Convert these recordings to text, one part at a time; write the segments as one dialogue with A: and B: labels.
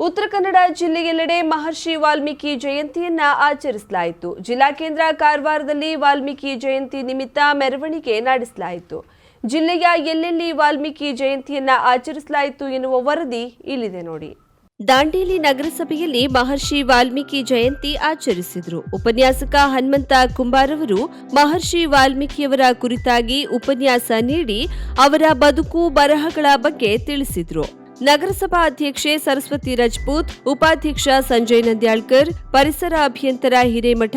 A: ಉತ್ತರ ಕನ್ನಡ ಜಿಲ್ಲೆಯೆಲ್ಲೆಡೆ ಮಹರ್ಷಿ ವಾಲ್ಮೀಕಿ ಜಯಂತಿಯನ್ನ ಆಚರಿಸಲಾಯಿತು. ಜಿಲ್ಲಾ ಕೇಂದ್ರ ಕಾರವಾರದಲ್ಲಿ ವಾಲ್ಮೀಕಿ ಜಯಂತಿ ನಿಮಿತ್ತ ಮೆರವಣಿಗೆ ನಡೆಸಲಾಯಿತು. ಜಿಲ್ಲೆಯ ಎಲ್ಲೆಲ್ಲಿ ವಾಲ್ಮೀಕಿ ಜಯಂತಿಯನ್ನ ಆಚರಿಸಲಾಯಿತು ಎನ್ನುವ ವರದಿ ಇಲ್ಲಿದೆ ನೋಡಿ. ದಾಂಡೇಲಿ ನಗರಸಭೆಯಲ್ಲಿ ಮಹರ್ಷಿ ವಾಲ್ಮೀಕಿ ಜಯಂತಿ ಆಚರಿಸಿದರು. ಉಪನ್ಯಾಸಕ ಹನುಮಂತ ಕುಂಬಾರವರು ಮಹರ್ಷಿ ವಾಲ್ಮೀಕಿಯವರ ಕುರಿತಾಗಿ ಉಪನ್ಯಾಸ ನೀಡಿ ಅವರ ಬದುಕು ಬರಹಗಳ ಬಗ್ಗೆ ತಿಳಿಸಿದ್ರು. ನಗರಸಭಾ ಅಧ್ಯಕ್ಷೆ ಸರಸ್ವತಿ ರಜಪೂತ್, ಉಪಾಧ್ಯಕ್ಷ ಸಂಜಯ್ ನಂದ್ಯಾಳ್ಕರ್, ಪರಿಸರ ಅಭಿಯಂತರ ಹಿರೇಮಠ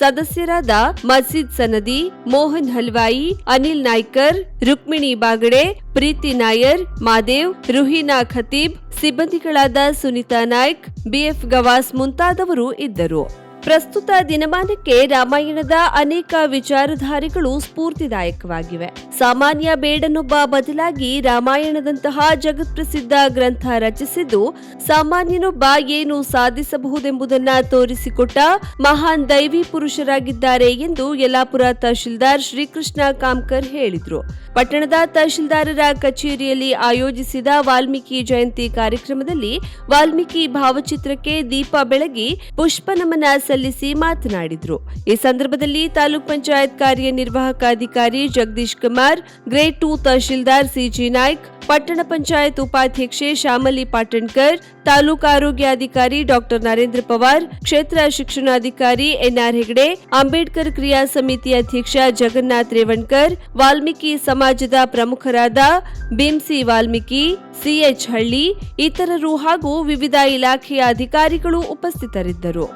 A: ಸದಸ್ಯರಾದ ಮಸ್ಜಿದ್ ಸನದಿ, ಮೋಹನ್ ಹಲ್ವಾಯಿ, ಅನಿಲ್ ನಾಯ್ಕರ್, ರುಕ್ಮಿಣಿ ಬಾಗಡೆ, ಪ್ರೀತಿ ನಾಯರ್, ಮಾದೇವ್, ರುಹಿನಾ ಖತೀಬ್, ಸಿಬ್ಬಂದಿಗಳಾದ ಸುನಿತಾ ನಾಯ್ಕ್, ಬಿಎಫ್ ಗವಾಸ್ ಮುಂತಾದವರು ಇದ್ದರು. ಪ್ರಸ್ತುತ ದಿನಮಾನಕ್ಕೆ ರಾಮಾಯಣದ ಅನೇಕ ವಿಚಾರಧಾರೆಗಳು ಸ್ಫೂರ್ತಿದಾಯಕವಾಗಿವೆ. ಸಾಮಾನ್ಯ ಬೇಡನೊಬ್ಬ ಬದಲಾಗಿ ರಾಮಾಯಣದಂತಹ ಜಗತ್ಪ್ರಸಿದ್ಧ ಗ್ರಂಥ ರಚಿಸಿದ್ದು, ಸಾಮಾನ್ಯನೊಬ್ಬ ಏನು ಸಾಧಿಸಬಹುದೆಂಬುದನ್ನ ತೋರಿಸಿಕೊಟ್ಟ ಮಹಾನ್ ದೈವಿ ಪುರುಷರಾಗಿದ್ದಾರೆ ಎಂದು ಯಲ್ಲಾಪುರ ತಹಶೀಲ್ದಾರ್ ಶ್ರೀಕೃಷ್ಣ ಕಾಮ್ಕರ್ ಹೇಳಿದ್ರು. ಪಟ್ಟಣದ ತಹಶೀಲ್ದಾರರ ಕಚೇರಿಯಲ್ಲಿ ಆಯೋಜಿಸಿದ ವಾಲ್ಮೀಕಿ ಜಯಂತಿ ಕಾರ್ಯಕ್ರಮದಲ್ಲಿ ವಾಲ್ಮೀಕಿ ಭಾವಚಿತ್ರಕ್ಕೆ ದೀಪ ಬೆಳಗಿ ಪುಷ್ಪ ನಮನ ಸಲ್ಲಿಸಿ ಮಾತನಾಡಿದರು. ಈ ಸಂದರ್ಭದಲ್ಲಿ ತಾಲೂಕ್ ಪಂಚಾಯತ್ ಕಾರ್ಯನಿರ್ವಾಹಕ ಅಧಿಕಾರಿ Jagadish Kumar grade two tahsildar CG Naik ಪಟ್ಟಣ ಪಂಚಾಯತ್ ಉಪಾಧ್ಯಕ್ಷೆ ಶ್ಯಾಮಲಿ ಪಾಟಣ್ಕರ್, ತಾಲೂಕು ಆರೋಗ್ಯಾಧಿಕಾರಿ ಡಾಕ್ಟರ್ ನರೇಂದ್ರ ಪವಾರ್, ಕ್ಷೇತ್ರ ಶಿಕ್ಷಣಾಧಿಕಾರಿ ಎನ್ಆರ್ ಹೆಗಡೆ, ಅಂಬೇಡ್ಕರ್ ಕ್ರಿಯಾ ಸಮಿತಿ ಅಧ್ಯಕ್ಷ ಜಗನ್ನಾಥ್ ರೇವಣ್ಕರ್, ವಾಲ್ಮೀಕಿ ಸಮಾಜದ ಪ್ರಮುಖರಾದ ಬಿಎಂಸಿ ವಾಲ್ಮೀಕಿ ಸಿಎಚ್ ಹಳ್ಳಿ, ಇತರರು ಹಾಗೂ ವಿವಿಧ ಇಲಾಖೆಯ ಅಧಿಕಾರಿಗಳು ಉಪಸ್ಥಿತರಿದ್ದರು.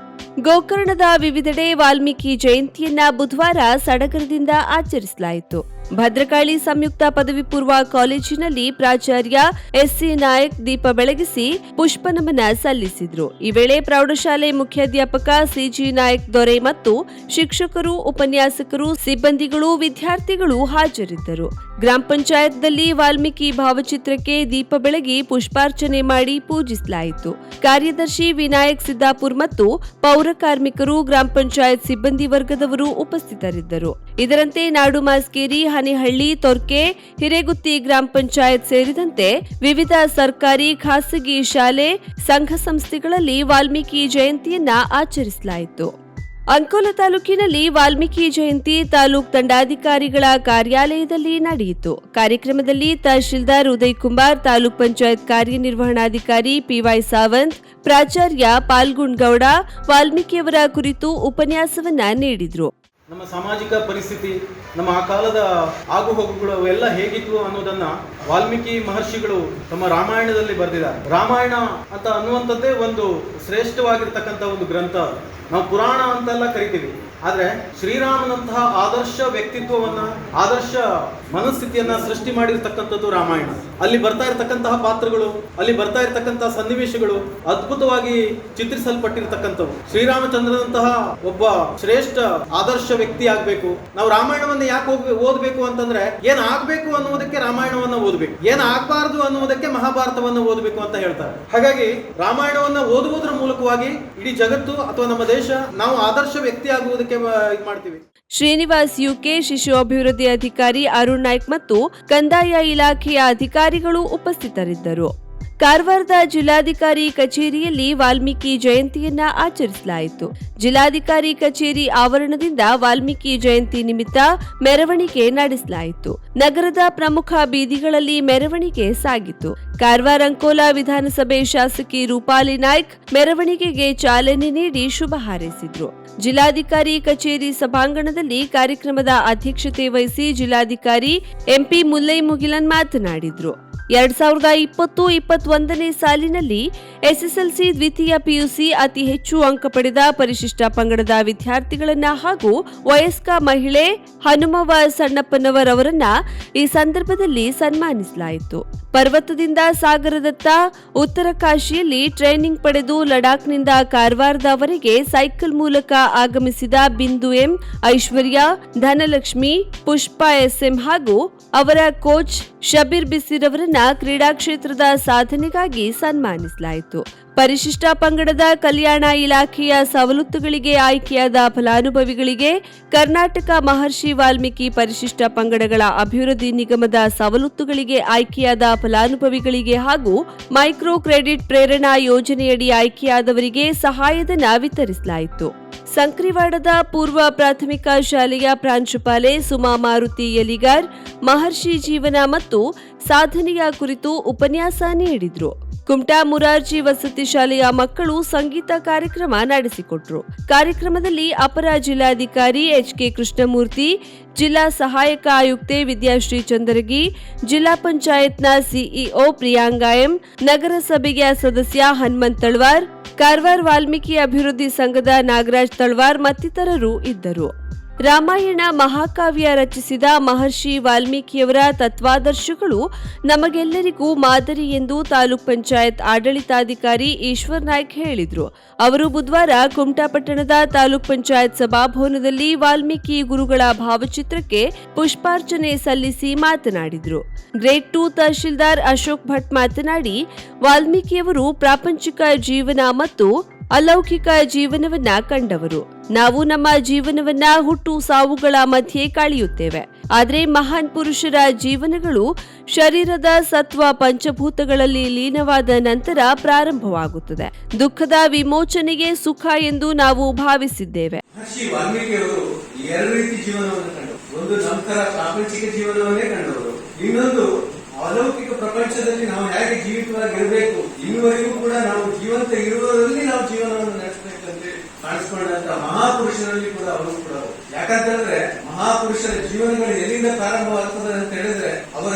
A: ಗೋಕರ್ಣದ ವಿವಿಧೆಡೆ ವಾಲ್ಮೀಕಿ ಜಯಂತಿಯನ್ನ ಬುಧವಾರ ಸಡಗರದಿಂದ ಆಚರಿಸಲಾಯಿತು. ಭದ್ರಕಾಳಿ ಸಂಯುಕ್ತ ಪದವಿ ಪೂರ್ವ ಕಾಲೇಜಿನಲ್ಲಿ ಪ್ರಾಚಾರ್ಯ ಎಸ್ಸಿ ನಾಯಕ್ ದೀಪ ಬೆಳಗಿಸಿ ಪುಷ್ಪ ನಮನ ಸಲ್ಲಿಸಿದ್ರು. ಈ ವೇಳೆ ಪ್ರೌಢಶಾಲೆ ಮುಖ್ಯಾಧ್ಯಾಪಕ ಸಿಜಿ ನಾಯಕ್ ದೊರೆ ಮತ್ತು ಶಿಕ್ಷಕರು, ಉಪನ್ಯಾಸಕರು, ಸಿಬ್ಬಂದಿಗಳು, ವಿದ್ಯಾರ್ಥಿಗಳು ಹಾಜರಿದ್ದರು. ಗ್ರಾಮ ಪಂಚಾಯತ್ನಲ್ಲಿ ವಾಲ್ಮೀಕಿ ಭಾವಚಿತ್ರಕ್ಕೆ ದೀಪ ಬೆಳಗಿ ಪುಷ್ಪಾರ್ಚನೆ ಮಾಡಿ ಪೂಜಿಸಲಾಯಿತು. ಕಾರ್ಯದರ್ಶಿ ವಿನಾಯಕ್ ಸಿದ್ದಾಪುರ್ ಮತ್ತು ಪೌರ ಕಾರ್ಮಿಕರು, ಗ್ರಾಮ ಪಂಚಾಯತ್ ಸಿಬ್ಬಂದಿ ವರ್ಗದವರು ಉಪಸ್ಥಿತರಿದ್ದರು. ಇದರಂತೆ ನಾಡು ಮಾಸ್ಕೇರಿ ಹನಿಹಳ್ಳಿ ತೊರ್ಕೆ, ಹಿರೇಗುತ್ತಿ ಗ್ರಾಮ ಪಂಚಾಯತ್ ಸೇರಿದಂತೆ ವಿವಿಧ ಸರ್ಕಾರಿ, ಖಾಸಗಿ ಶಾಲೆ, ಸಂಘ ಸಂಸ್ಥೆಗಳಲ್ಲಿ ವಾಲ್ಮೀಕಿ ಜಯಂತಿಯನ್ನ ಆಚರಿಸಲಾಯಿತು. ಅಂಕೋಲ ತಾಲೂಕಿನಲ್ಲಿ ವಾಲ್ಮೀಕಿ ಜಯಂತಿ ತಾಲೂಕ್ ತಂಡಾಧಿಕಾರಿಗಳ ಕಾರ್ಯಾಲಯದಲ್ಲಿ ನಡೆಯಿತು. ಕಾರ್ಯಕ್ರಮದಲ್ಲಿ ತಹಶೀಲ್ದಾರ್ ಉದಯ್ ಕುಮಾರ್ ತಾಲೂಕ್ ಪಂಚಾಯತ್ ಕಾರ್ಯನಿರ್ವಹಣಾಧಿಕಾರಿ ಪಿವೈ ಸಾವಂತ್, ಪ್ರಾಚಾರ್ಯ ಪಾಲ್ಗುಂಡ್ಗೌಡ ವಾಲ್ಮೀಕಿಯವರ ಕುರಿತು ಉಪನ್ಯಾಸವನ್ನ ನೀಡಿದ್ರು.
B: ನಮ್ಮ ಸಾಮಾಜಿಕ ಪರಿಸ್ಥಿತಿ, ನಮ್ಮ ಆ ಕಾಲದ ಆಗುಹೋಗುಗಳು ಎಲ್ಲ ಹೇಗಿತ್ತು ಅನ್ನೋದನ್ನ ವಾಲ್ಮೀಕಿ ಮಹರ್ಷಿಗಳು ತಮ್ಮ ರಾಮಾಯಣದಲ್ಲಿ ಬರೆದಿದ್ದಾರೆ ರಾಮಾಯಣ ಅಂತ ಅನ್ನುವಂಥದ್ದೇ ಒಂದು ಶ್ರೇಷ್ಠವಾಗಿರ್ತಕ್ಕಂಥ ಒಂದು ಗ್ರಂಥ. ನಾವು ಪುರಾಣ ಅಂತೆಲ್ಲ ಕರಿತೀವಿ ಆದ್ರೆ ಶ್ರೀರಾಮನಂತಹ ಆದರ್ಶ ವ್ಯಕ್ತಿತ್ವವನ್ನ, ಆದರ್ಶ ಮನಸ್ಥಿತಿಯನ್ನ ಸೃಷ್ಟಿ ಮಾಡಿರ್ತಕ್ಕಂಥದ್ದು ರಾಮಾಯಣ. ಅಲ್ಲಿ ಬರ್ತಾ ಇರತಕ್ಕಂತಹ ಪಾತ್ರಗಳು, ಅಲ್ಲಿ ಬರ್ತಾ ಇರತಕ್ಕಂತಹ ಸನ್ನಿವೇಶಗಳು ಅದ್ಭುತವಾಗಿ ಚಿತ್ರಿಸಲ್ಪಟ್ಟಿರ್ತಕ್ಕಂಥವು. ಶ್ರೀರಾಮಚಂದ್ರನಂತಹ ಒಬ್ಬ ಶ್ರೇಷ್ಠ ಆದರ್ಶ ವ್ಯಕ್ತಿ ಆಗ್ಬೇಕು. ನಾವು ರಾಮಾಯಣವನ್ನ ಯಾಕೆ ಹೋಗ್ಬೇಕು ಓದ್ಬೇಕು ಅಂತಂದ್ರೆ, ಏನ್ ಆಗ್ಬೇಕು ಅನ್ನುವುದಕ್ಕೆ ರಾಮಾಯಣವನ್ನ ಓದ್ಬೇಕು. ಏನ್ ಆಗ್ಬಾರ್ದು ಅನ್ನುವುದಕ್ಕೆ ಮಹಾಭಾರತವನ್ನ ಓದಬೇಕು ಅಂತ ಹೇಳ್ತಾರೆ. ಹಾಗಾಗಿ ರಾಮಾಯಣವನ್ನ ಓದುವುದರ ಮೂಲಕವಾಗಿ ಇಡೀ ಜಗತ್ತು ಅಥವಾ ನಮ್ಮ ದೇಶ ನಾವು ಆದರ್ಶ ವ್ಯಕ್ತಿ ಆಗುವುದಕ್ಕೆ ಇದು ಮಾಡ್ತೀವಿ.
A: ಶ್ರೀನಿವಾಸ್ ಯುಕೆ ಶಿಶು ಅಭಿವೃದ್ಧಿ ಅಧಿಕಾರಿ ಅರುಣ್ ನಾಯ್ಕ್ ಮತ್ತು ಕಂದಾಯ ಇಲಾಖೆಯ ಅಧಿಕಾರಿಗಳು ಉಪಸ್ಥಿತರಿದ್ದರು. ಕಾರವಾರದ ಜಿಲ್ಲಾಧಿಕಾರಿ ಕಚೇರಿಯಲ್ಲಿ ವಾಲ್ಮೀಕಿ ಜಯಂತಿಯನ್ನ ಆಚರಿಸಲಾಯಿತು. ಜಿಲ್ಲಾಧಿಕಾರಿ ಕಚೇರಿ ಆವರಣದಿಂದ ವಾಲ್ಮೀಕಿ ಜಯಂತಿ ನಿಮಿತ್ತ ಮೆರವಣಿಗೆ ನಡೆಸಲಾಯಿತು. ನಗರದ ಪ್ರಮುಖ ಬೀದಿಗಳಲ್ಲಿ ಮೆರವಣಿಗೆ ಸಾಗಿತು. ಕಾರವಾರ ಅಂಕೋಲಾ ವಿಧಾನಸಭೆ ಶಾಸಕಿ ರೂಪಾಲಿ ನಾಯ್ಕ್ ಮೆರವಣಿಗೆಗೆ ಚಾಲನೆ ನೀಡಿ ಶುಭ ಹಾರೈಸಿದ್ರು. ಜಿಲ್ಲಾಧಿಕಾರಿ ಕಚೇರಿ ಸಭಾಂಗಣದಲ್ಲಿ ಕಾರ್ಯಕ್ರಮದ ಅಧ್ಯಕ್ಷತೆ ವಹಿಸಿ ಜಿಲ್ಲಾಧಿಕಾರಿ ಎಂಪಿ ಮುಲ್ಲೈ ಮುಗಿಲನ್ ಮಾತನಾಡಿದ್ರು. ಎರಡ್ ಸಾವಿರದ ಇಪ್ಪತ್ತು ಇಪ್ಪತ್ತೊಂದನೇ ಸಾಲಿನಲ್ಲಿ ಎಸ್ಎಸ್ಎಲ್ಸಿ ದ್ವಿತೀಯ ಪಿಯುಸಿ ಅತಿ ಹೆಚ್ಚು ಅಂಕ ಪಡೆದ ಪರಿಶಿಷ್ಟ ಪಂಗಡದ ವಿದ್ಯಾರ್ಥಿಗಳನ್ನ ಹಾಗೂ ವಯಸ್ಕ ಮಹಿಳೆ ಹನುಮವ ಸಣ್ಣಪ್ಪನವರವರನ್ನ ಈ ಸಂದರ್ಭದಲ್ಲಿ ಸನ್ಮಾನಿಸಲಾಯಿತು. ಪರ್ವತದಿಂದ ಸಾಗರದತ್ತ ಉತ್ತರ ಕಾಶಿಯಲ್ಲಿ ಟ್ರೈನಿಂಗ್ ಪಡೆದು ಲಡಾಖ್ನಿಂದ ಕಾರವಾರದವರೆಗೆ ಸೈಕಲ್ ಮೂಲಕ ಆಗಮಿಸಿದ ಬಿಂದು ಎಂ ಐಶ್ವರ್ಯ, ಧನಲಕ್ಷ್ಮಿ, ಪುಷ್ಪಾ ಎಸ್ಎಂ ಹಾಗೂ ಅವರ ಕೋಚ್ ಶಬೀರ್ ಬಿಸಿರ್ ಅವರನ್ನ ಕ್ರೀಡಾ ಕ್ಷೇತ್ರದ ಸಾಧನೆಗಾಗಿ ಸನ್ಮಾನಿಸಲಾಯಿತು. ಪರಿಶಿಷ್ಟ ಪಂಗಡದ ಕಲ್ಯಾಣ ಇಲಾಖೆಯ ಸವಲತ್ತುಗಳಿಗೆ ಆಯ್ಕೆಯಾದ ಫಲಾನುಭವಿಗಳಿಗೆ ಕರ್ನಾಟಕ ಮಹರ್ಷಿ ವಾಲ್ಮೀಕಿ ಪರಿಶಿಷ್ಟ ಪಂಗಡಗಳ ಅಭಿವೃದ್ಧಿ ನಿಗಮದ ಸವಲತ್ತುಗಳಿಗೆ ಆಯ್ಕೆಯಾದ ಫಲಾನುಭವಿಗಳಿಗೆ ಹಾಗೂ ಮೈಕ್ರೋ ಕ್ರೆಡಿಟ್ ಪ್ರೇರಣಾ ಯೋಜನೆಯಡಿ ಆಯ್ಕೆಯಾದವರಿಗೆ ಸಹಾಯಧನ ವಿತರಿಸಲಾಯಿತು. ಸಂಕ್ರಿವಾಡದ ಪೂರ್ವ ಪ್ರಾಥಮಿಕ ಶಾಲೆಯ ಪ್ರಾಂಶುಪಾಲೆ ಸುಮಾ ಮಾರುತಿ ಯಲಿಗಾರ್, ಮಹರ್ಷಿ ಜೀವನ ಮತ್ತು ಸಾಧನೆಯ ಕುರಿತು ಉಪನ್ಯಾಸ ನೀಡಿದ್ರು. ಕುಮಟಾ ಮುರಾರ್ಜಿ ವಸತಿ ಶಾಲೆಯ ಮಕ್ಕಳು ಸಂಗೀತ ಕಾರ್ಯಕ್ರಮ ನಡೆಸಿಕೊಟ್ರು. ಕಾರ್ಯಕ್ರಮದಲ್ಲಿ ಅಪರ ಜಿಲ್ಲಾಧಿಕಾರಿ ಎಚ್ ಕೆ ಕೃಷ್ಣಮೂರ್ತಿ, ಜಿಲ್ಲಾ ಸಹಾಯಕ ಆಯುಕ್ತೆ ವಿದ್ಯಾಶ್ರೀ ಚಂದರಗಿ ಜಿಲ್ಲಾ ಪಂಚಾಯತ್ನ ಸಿಇಒ ಪ್ರಿಯಾಂಗಾಯಂ ನಗರಸಭೆಯ ಸದಸ್ಯ ಹನುಮಂತ್ ತಳ್ವಾರ್ ಕಾರವಾರ ವಾಲ್ಮೀಕಿ ಅಭಿವೃದ್ಧಿ ಸಂಘದ ನಾಗರಾಜ್ ತಳ್ವಾರ್ ಮತ್ತಿತರರು ಇದ್ದರು. ರಾಮಾಯಣ ಮಹಾಕಾವ್ಯ ರಚಿಸಿದ ಮಹರ್ಷಿ ವಾಲ್ಮೀಕಿಯವರ ತತ್ವಾದರ್ಶಗಳು ನಮಗೆಲ್ಲರಿಗೂ ಮಾದರಿ ಎಂದು ತಾಲೂಕ್ ಪಂಚಾಯತ್ ಆಡಳಿತಾಧಿಕಾರಿ ಈಶ್ವರ್ ನಾಯ್ಕ್ ಹೇಳಿದರು. ಅವರು ಬುಧವಾರ ಕುಮಟಾಪಟ್ಟಣದ ತಾಲೂಕ್ ಪಂಚಾಯತ್ ಸಭಾಭವನದಲ್ಲಿ ವಾಲ್ಮೀಕಿ ಗುರುಗಳ ಭಾವಚಿತ್ರಕ್ಕೆ ಪುಷ್ಪಾರ್ಚನೆ ಸಲ್ಲಿಸಿ ಮಾತನಾಡಿದರು. ಗ್ರೇಡ್ ಟೂ ತಹಶೀಲ್ದಾರ್ ಅಶೋಕ್ ಭಟ್ ಮಾತನಾಡಿ, ವಾಲ್ಮೀಕಿಯವರು ಪ್ರಾಪಂಚಿಕ ಜೀವನ ಮತ್ತು ಅಲೌಕಿಕ ಜೀವನವನ್ನ ಕಂಡವರು. ನಾವು ನಮ್ಮ ಜೀವನವನ್ನ ಹುಟ್ಟು ಸಾವುಗಳ ಮಧ್ಯೆ ಕಳೆಯುತ್ತೇವೆ. ಆದರೆ ಮಹಾನ್ ಪುರುಷರ ಜೀವನಗಳು ಶರೀರದ ಸತ್ವ ಪಂಚಭೂತಗಳಲ್ಲಿ ಲೀನವಾದ ನಂತರ ಪ್ರಾರಂಭವಾಗುತ್ತದೆ. ದುಃಖದ ವಿಮೋಚನೆಗೆ ಸುಖ ಎಂದು ನಾವು ಭಾವಿಸಿದ್ದೇವೆ.
C: ಎರಡು ರೀತಿ ಜೀವನವನ್ನು ಒಂದು ನಮ್ಮ ತರ ಪ್ರಾಪಂಚಿಕ ಜೀವನವನ್ನೇ ಇನ್ನೊಂದು ಅಲೌಕಿಕ ಪ್ರಪಂಚದಲ್ಲಿ ನಾವು ಹೇಗೆ ಜೀವಿತವಾಗಿರಬೇಕು ಇನ್ನುವರೆಗೂ ಕೂಡ ನಾವು ಜೀವಂತ ಇರುವುದರಲ್ಲಿ ನಾವು ಜೀವನವನ್ನು ನಡೆಸಬೇಕಂತೆ ಕಾಣಿಸ್ಕೊಂಡಂತ ಮಹಾಪುರುಷರಲ್ಲಿ ಕೂಡ ಅವರು ಕೂಡ. ಯಾಕಂತಂದ್ರೆ ಮಹಾಪುರುಷರ ಜೀವನಗಳು ಎಲ್ಲಿಂದ ಪ್ರಾರಂಭವಾಗ್ತದೆ ಅಂತ ಹೇಳಿದ್ರೆ ಅವರ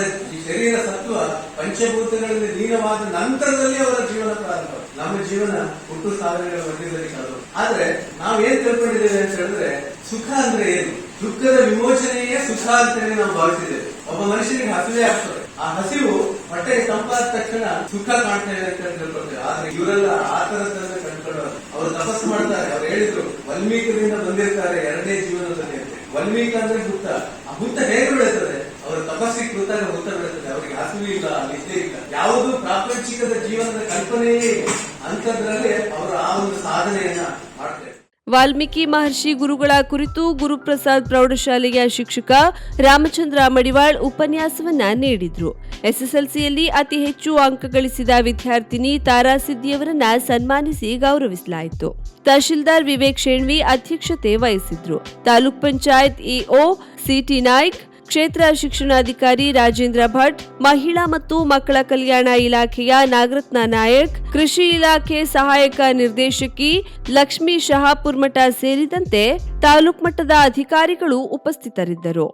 C: ಶರೀರ ಸತ್ವ ಪಂಚಭೂತಗಳಲ್ಲಿ ಲೀನವಾದ ನಂತರದಲ್ಲಿ ಅವರ ಜೀವನ ಪ್ರಾರಂಭ. ನಮ್ಮ ಜೀವನ ಹುಟ್ಟು ಸಾಧನೆಗಳ ಮಧ್ಯದಲ್ಲಿ ಕಳೆದು. ಆದ್ರೆ ನಾವು ಏನ್ ತಿಳ್ಕೊಂಡಿದ್ದೇವೆ ಅಂತ ಹೇಳಿದ್ರೆ ಸುಖ ಅಂದ್ರೆ ಏನು? ದುಃಖದ ವಿಮೋಚನೆಯೇ ಸುಖ ಅಂತೇಳಿ ನಾವು ಭಾವಿಸಿದ್ದೇವೆ. ಒಬ್ಬ ಮನುಷ್ಯನಿಗೆ ಹಸಿವೆ ಆಗ್ತದೆ. ಆ ಹಸಿವು ಹೊಟ್ಟೆಗೆ ತಂಪಾದ ತಕ್ಷಣ ಸುಖ ಕಾಣ್ತಾ ಇದೆ ಅಂತ ತಿಳ್ಕೊಳ್ತೇವೆ ಆದ್ರೆ ಇವರೆಲ್ಲ ಆ ತರದನ್ನ ಕಂಡುಕೊಳ್ಳೋರು. ಅವರು ತಪಸ್ಸು ಮಾಡ್ತಾರೆ. ಅವ್ರು ಹೇಳಿದ್ರು, ವಲ್ಮೀಕರಿಂದ ಬಂದಿರ್ತಾರೆ, ಎರಡನೇ ಜೀವನದಲ್ಲಿ ವಲ್ಮೀಕ ಅಂದ್ರೆ ಹುತ್ತ ಆ ಹುತ್ತ ಹೇಗೆ ಬೆಳೆಯುತ್ತದೆ ಅವರ ತಪಸ್ಸಿಗೆ ಕೃತಾಗ ಹುತ್ತ ಬೆಳೆಯುತ್ತದೆ ಅವರಿಗೆ ಹಸಿವು ಇಲ್ಲ, ನಿದ್ದೆ ಇಲ್ಲ. ಯಾವುದು ಪ್ರಾಪಂಚಿಕದ ಜೀವನದ ಕಲ್ಪನೆಯೇ ಅಂತದ್ರಲ್ಲಿ ಅವರ ಆ ಒಂದು ಸಾಧನೆಯನ್ನ
A: ವಾಲ್ಮೀಕಿ ಮಹರ್ಷಿ ಗುರುಗಳ ಕುರಿತು ಗುರುಪ್ರಸಾದ್ ಪ್ರೌಢಶಾಲೆಯ ಶಿಕ್ಷಕ ರಾಮಚಂದ್ರ ಮಡಿವಾಳ್ ಉಪನ್ಯಾಸವನ್ನ ನೀಡಿದ್ರು. ಎಸ್ಎಸ್ಎಲ್ಸಿಯಲ್ಲಿ ಅತಿ ಹೆಚ್ಚು ಅಂಕ ಗಳಿಸಿದ ವಿದ್ಯಾರ್ಥಿನಿ ತಾರಾ ಸಿದ್ದಿಯವರನ್ನ ಸನ್ಮಾನಿಸಿ ಗೌರವಿಸಲಾಯಿತು. ತಹಶೀಲ್ದಾರ್ ವಿವೇಕ್ ಶೇಣ್ವಿ ಅಧ್ಯಕ್ಷತೆ ವಹಿಸಿದ್ರು. ತಾಲೂಕ್ ಪಂಚಾಯತ್ ಇಒ ಸಿಟಿ ನಾಯ್ಕ್ ಕ್ಷೇತ್ರ ಶಿಕ್ಷಣಾಧಿಕಾರಿ ರಾಜೇಂದ್ರ ಭಟ್, ಮಹಿಳಾ ಮತ್ತು ಮಕ್ಕಳ ಕಲ್ಯಾಣ ಇಲಾಖೆಯ ನಾಗರತ್ನ ನಾಯಕ್, ಕೃಷಿ ಇಲಾಖೆ ಸಹಾಯಕ ನಿರ್ದೇಶಕಿ ಲಕ್ಷ್ಮೀ ಶಹಾಪುರ್ಮಠ ಸೇರಿದಂತೆ ತಾಲೂಕು ಮಟ್ಟದ ಅಧಿಕಾರಿಗಳು ಉಪಸ್ಥಿತರಿದ್ದರು.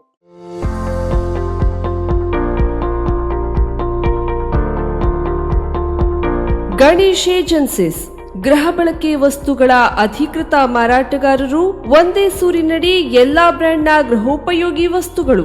A: ಗಣೇಶ್ ಏಜೆನ್ಸಿಸ್, ಗೃಹ ಬಳಕೆ ವಸ್ತುಗಳ ಅಧಿಕೃತ ಮಾರಾಟಗಾರರು, ಒಂದೇ ಸೂರಿನಡಿ ಎಲ್ಲಾ ಬ್ರ್ಯಾಂಡ್ನ ಗೃಹೋಪಯೋಗಿ ವಸ್ತುಗಳು.